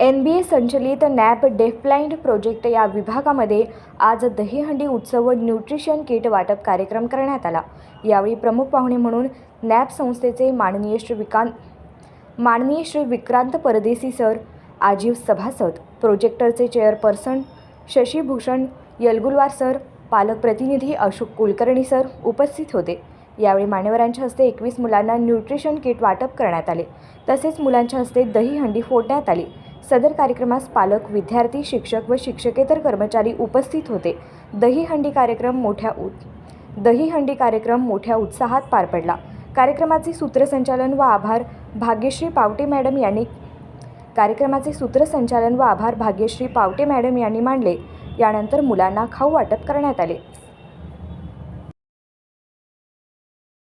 N बी ए संचलित nap डेफब्लाइंड project या विभागामध्ये आज दहीहंडी उत्सव व न्यूट्रिशन किट वाटप कार्यक्रम करण्यात आला. यावेळी प्रमुख पाहुणे म्हणून नॅप संस्थेचे माननीय श्री विकांत माननीय श्री विक्रांत परदेसी सर आजीव सभासद प्रोजेक्टरचे चेअरपर्सन शशीभूषण यलगुलवार सर पालक प्रतिनिधी अशोक कुलकर्णी सर उपस्थित होते. यावेळी मान्यवरांच्या हस्ते एकवीस मुलांना न्यूट्रिशन किट वाटप करण्यात आले. तसेच मुलांच्या हस्ते दहीहंडी फोडण्यात आली. सदर कार्यक्रमास पालक विद्यार्थी शिक्षक व शिक्षकेतर कर्मचारी उपस्थित होते. दहीहंडी कार्यक्रम मोठ्या उ दहीहंडी कार्यक्रम मोठ्या उत्साहात पार पडला. कार्यक्रमाचे सूत्रसंचालन व आभार भाग्यश्री पावटे मॅडम यांनी कार्यक्रमाचे सूत्रसंचालन व आभार भाग्यश्री पावटे मॅडम यांनी मांडले. यानंतर मुलांना खाऊ वाटप करण्यात आले.